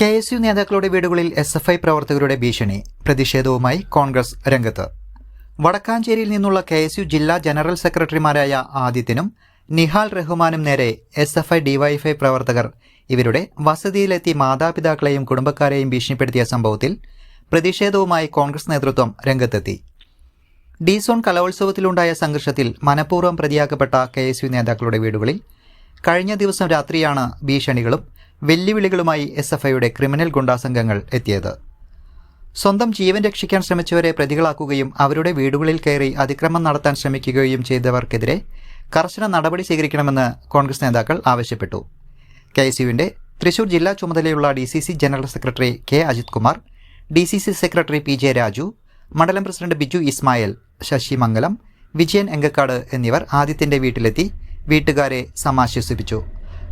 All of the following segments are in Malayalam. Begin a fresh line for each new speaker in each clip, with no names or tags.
കെ എസ് യു നേതാക്കളുടെ വീടുകളിൽ എസ് എഫ് ഐ പ്രവർത്തകരുടെ ഭീഷണി പ്രതിഷേധവുമായി കോൺഗ്രസ് രംഗത്ത്. വടക്കാഞ്ചേരിയിൽ നിന്നുള്ള കെ എസ് യു ജില്ലാ ജനറൽ സെക്രട്ടറിമാരായ ആദിത്യനും നിഹാൽ റഹ്മാനും നേരെ എസ് എഫ് ഐ ഡിവൈഎഫ്ഐ പ്രവർത്തകർ ഇവരുടെ വസതിയിലെത്തി മാതാപിതാക്കളെയും കുടുംബക്കാരെയും ഭീഷണിപ്പെടുത്തിയ സംഭവത്തിൽ പ്രതിഷേധവുമായി കോൺഗ്രസ് നേതൃത്വം രംഗത്തെത്തി. ഡിസോൺ കലോത്സവത്തിലുണ്ടായ സംഘർഷത്തിൽ മനഃപൂർവം പ്രതിയാക്കപ്പെട്ട കെ എസ് യു നേതാക്കളുടെ വീടുകളിൽ കഴിഞ്ഞ ദിവസം രാത്രിയാണ് ഭീഷണികളും വെല്ലുവിളികളുമായി എസ് എഫ് ഐയുടെ ക്രിമിനൽ ഗുണ്ടാസംഘങ്ങൾ എത്തിയത്. സ്വന്തം ജീവൻ രക്ഷിക്കാൻ ശ്രമിച്ചവരെ പ്രതികളാക്കുകയും അവരുടെ വീടുകളിൽ കയറി അതിക്രമം നടത്താൻ ശ്രമിക്കുകയും ചെയ്തവർക്കെതിരെ കർശന നടപടി സ്വീകരിക്കണമെന്ന് കോൺഗ്രസ് നേതാക്കൾ ആവശ്യപ്പെട്ടു. കെ എസ് യുവിന്റെ തൃശൂർ ജില്ലാ ചുമതലയുള്ള D C C general secretary K Ajith Kumar D C C secretary P J Raju മണ്ഡലം പ്രസിഡന്റ് ബിജു ഇസ്മായിൽ ശശി മംഗലം വിജയൻ എങ്കക്കാട് എന്നിവർ ആദിത്യന്റെ വീട്ടിലെത്തി വീട്ടുകാരെ സമാശ്വസിപ്പിച്ചു.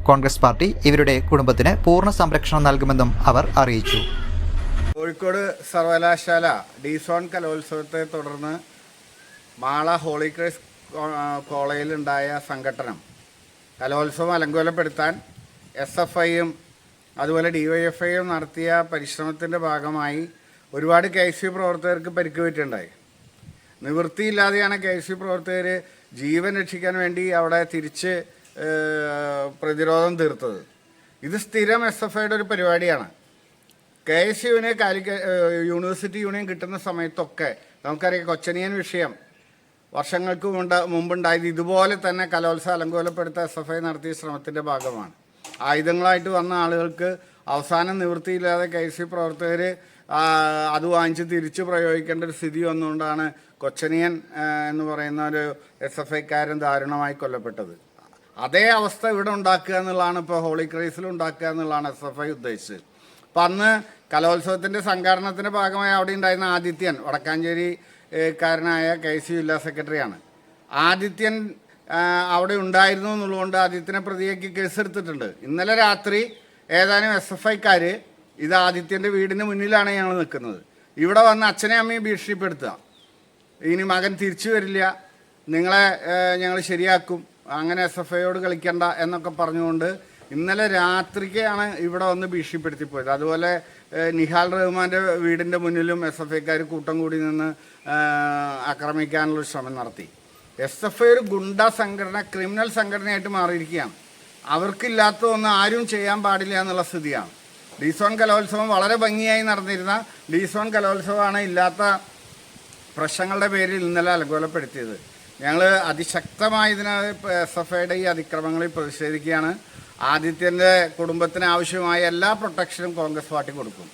കോൺഗ്രസ് പാർട്ടി ഇവരുടെ കുടുംബത്തിന് പൂർണ സംരക്ഷണം നൽകുമെന്നും അവർ അറിയിച്ചു.
കോഴിക്കോട് സർവകലാശാല ഡിസോൺ കലോത്സവത്തെ തുടർന്ന് മാള ഹോളി ക്രൈസ് കോളേജിലുണ്ടായ സംഘടനം കലോത്സവം അലങ്കോലപ്പെടുത്താൻ എസ് എഫ് ഐയും അതുപോലെ ഡി വൈ എഫ് ഐയും നടത്തിയ പരിശ്രമത്തിന്റെ ഭാഗമായി ഒരുപാട് കെ എസ് യു പ്രവർത്തകർക്ക് പരിക്ക് പറ്റുണ്ടായി നിവൃത്തിയില്ലാതെയാണ് കെ എസ് യു പ്രവർത്തകർ ജീവൻ രക്ഷിക്കാൻ വേണ്ടി അവിടെ തിരിച്ച് പ്രതിരോധം തീർത്തത്. ഇത് സ്ഥിരം എസ് എഫ് ഐയുടെ ഒരു പരിപാടിയാണ്. കെ എസ് യുവിന് യൂണിവേഴ്സിറ്റി യൂണിയൻ കിട്ടുന്ന സമയത്തൊക്കെ നമുക്കറിയാം കൊച്ചനിയൻ വിഷയം. വർഷങ്ങൾക്ക് മുണ്ട മുമ്പുണ്ടായത് ഇതുപോലെ തന്നെ കലോത്സവം അലങ്കോലപ്പെടുത്ത എസ് എഫ് ഐ നടത്തിയ ശ്രമത്തിന്റെ ഭാഗമാണ്. ആയുധങ്ങളായിട്ട് വന്ന ആളുകൾക്ക് അവസാന നിവൃത്തിയില്ലാതെ കെ യു പ്രവർത്തകർ അത് വാങ്ങിച്ച് തിരിച്ചു പ്രയോഗിക്കേണ്ട ഒരു സ്ഥിതി വന്നുകൊണ്ടാണ് കൊച്ചനിയൻ എന്ന് പറയുന്ന ഒരു എസ് എഫ് ഐക്കാരൻ ദാരുണമായി കൊല്ലപ്പെട്ടത്. അതേ അവസ്ഥ ഇവിടെ ഉണ്ടാക്കുക എന്നുള്ളതാണ് ഇപ്പോൾ ഹോളി ക്രൈസിൽ ഉണ്ടാക്കുക എന്നുള്ളതാണ് എസ് എഫ് ഐ ഉദ്ദേശിച്ചത്. അപ്പം അന്ന് കലോത്സവത്തിന്റെ സംഘാടനത്തിന്റെ ഭാഗമായി അവിടെ ഉണ്ടായിരുന്ന ആദിത്യൻ വടക്കാഞ്ചേരി കാരനായ കെ സി ജില്ലാ സെക്രട്ടറിയാണ്. ആദിത്യൻ അവിടെ ഉണ്ടായിരുന്നു എന്നുള്ളതുകൊണ്ട് ആദിത്യനെ പ്രതിയാക്കി കേസെടുത്തിട്ടുണ്ട് ഇന്നലെ രാത്രി ഏതാനും എസ് എഫ് ഐക്കാർ ഇത് ആദിത്യന്റെ വീടിന് മുന്നിലാണ് ഞങ്ങൾ നിൽക്കുന്നത്. ഇവിടെ വന്ന് അച്ഛനെ അമ്മയും ഭീഷണിപ്പെടുത്തുക. ഇനി മകൻ തിരിച്ചു വരില്ല. നിങ്ങളെ ഞങ്ങൾ ശരിയാക്കും. അങ്ങനെ എസ് എഫ് ഐയോട് കളിക്കണ്ട എന്നൊക്കെ പറഞ്ഞുകൊണ്ട് ഇന്നലെ രാത്രിക്കാണ് ഇവിടെ വന്ന് ഭീഷണിപ്പെടുത്തി പോയത് അതുപോലെ നിഹാൽ റഹ്മാന്റെ വീടിന്റെ മുന്നിലും എസ് എഫ് ഐക്കാർ കൂട്ടം കൂടി നിന്ന് ആക്രമിക്കാനുള്ള ശ്രമം നടത്തി. എസ് എഫ് ഐ ഒരു ഗുണ്ട സംഘടന ക്രിമിനൽ സംഘടനയായിട്ട് മാറിയിരിക്കുകയാണ്. അവർക്കില്ലാത്തതൊന്നും ആരും ചെയ്യാൻ പാടില്ല എന്നുള്ള സ്ഥിതിയാണ്. ഡിസോൺ കലോത്സവം വളരെ ഭംഗിയായി നടന്നിരുന്ന ഡിസോൺ കലോത്സവമാണ് ഇല്ലാത്ത പ്രശ്നങ്ങളുടെ പേരിൽ ഇന്നലെ അലങ്കോലപ്പെടുത്തിയത്. ഞങ്ങൾ അതിശക്തമായി ഇതിനെ എസ് എഫ് ഐയുടെ ഈ അതിക്രമങ്ങളിൽ പ്രതിഷേധിക്കുകയാണ്. ആദിത്യന്റെ കുടുംബത്തിന് ആവശ്യമായ എല്ലാ പ്രൊട്ടക്ഷനും കോൺഗ്രസ് പാർട്ടി കൊടുക്കും.